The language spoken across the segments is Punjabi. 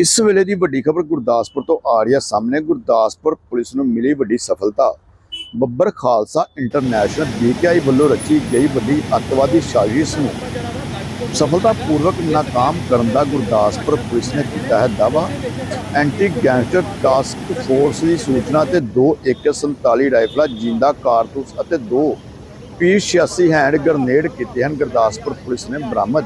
ਇਸ ਵੇਲੇ ਦੀ ਵੱਡੀ ਖਬਰ ਗੁਰਦਾਸਪੁਰ ਤੋਂ ਆ ਰਹੀ ਹੈ। ਸਾਹਮਣੇ ਗੁਰਦਾਸਪੁਰ ਪੁਲਿਸ ਨੂੰ ਮਿਲੀ ਵੱਡੀ ਸਫਲਤਾ। ਬੱਬਰ ਖਾਲਸਾ ਇੰਟਰਨੈਸ਼ਨਲ ਬੀਕੇਆਈ ਵੱਲੋਂ ਰਚੀ ਗਈ ਵੱਡੀ ਅੱਤਵਾਦੀ ਸਾਜ਼ਿਸ਼ ਨੂੰ ਸਫਲਤਾਪੂਰਵਕ ਨਾਕਾਮ ਕਰਨ ਦਾ ਗੁਰਦਾਸਪੁਰ ਪੁਲਿਸ ਨੇ ਕੀਤਾ ਹੈ ਦਾਅਵਾ। ਐਂਟੀ ਗੈਂਗਸਟਰ ਟਾਸਕ ਫੋਰਸ ਦੀ ਸੂਚਨਾ ਤੇ 2 AK47 ਰਾਈਫਲਾਂ, ਜਿੰਦਾ, ਕਾਰਤੂਸ ਅਤੇ 2 P86 ਹੈਂਡ ਗ੍ਰਨੇਡ ਕੀਤੇ ਹਨ। ਗੁਰਦਾਸਪੁਰ ਪੁਲਿਸ ਨੇ ਬਰਾਮਦ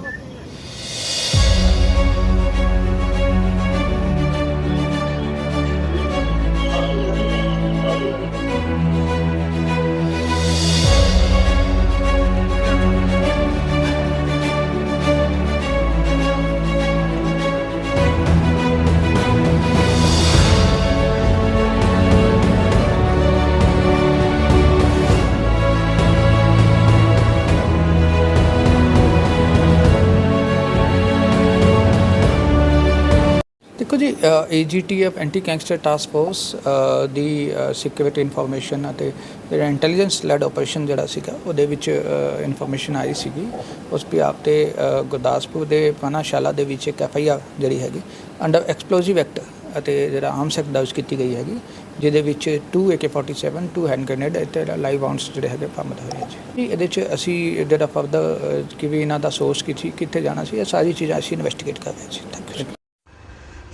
ਦੇਖੋ ਜੀ AGTF anti gangster task force ਦੀ ਸਿਕਿਉਰਿਟੀ ਇਨਫੋਰਮੇਸ਼ਨ ਅਤੇ ਜਿਹੜਾ ਇੰਟੈਲੀਜੈਂਸ ਲੈਡ ਆਪਰੇਸ਼ਨ ਜਿਹੜਾ ਸੀਗਾ, ਉਹਦੇ ਵਿੱਚ ਇਨਫੋਰਮੇਸ਼ਨ ਆਈ ਸੀਗੀ। ਉਸ ਪਿਆਪ ਤੇ ਗੁਰਦਾਸਪੁਰ ਦੇ ਪਾਨਾਸ਼ਾਲਾ ਦੇ ਵਿੱਚ ਇੱਕ ਐਫ ਆਈ ਆਰ ਜਿਹੜੀ ਹੈਗੀ ਅੰਡਰ ਐਕਸਪਲੋਸਿਵ ਐਕਟ ਅਤੇ ਜਿਹੜਾ ਆਰਮਸ ਐਕਟ ਦਰਜ ਕੀਤੀ ਗਈ ਹੈਗੀ, ਜਿਹਦੇ ਵਿੱਚ 2 AK47 2 ਹੈਂਡ ਗ੍ਰੇਨੇਡ ਅਤੇ ਲਾਈਵ ਰਾਉਂਡਸ ਜਿਹੜੇ ਹੈਗੇ ਬਰਾਮਦ ਹੋਏ ਹੈ ਜੀ। ਇਹਦੇ ਚ ਅਸੀਂ ਜਿਹੜਾ ਫਰਦਰ ਕਿ ਵੀ ਇਹਨਾਂ ਦਾ ਸੋਰਸ ਕਿੱਥੇ ਕਿੱਥੇ ਜਾਣਾ ਸੀ, ਇਹ ਸਾਰੀ ਚੀਜ਼ਾਂ ਅਸੀਂ ਇਨਵੈਸਟੀਗੇਟ ਕਰ ਰਹੇ ਜੀ। Thank you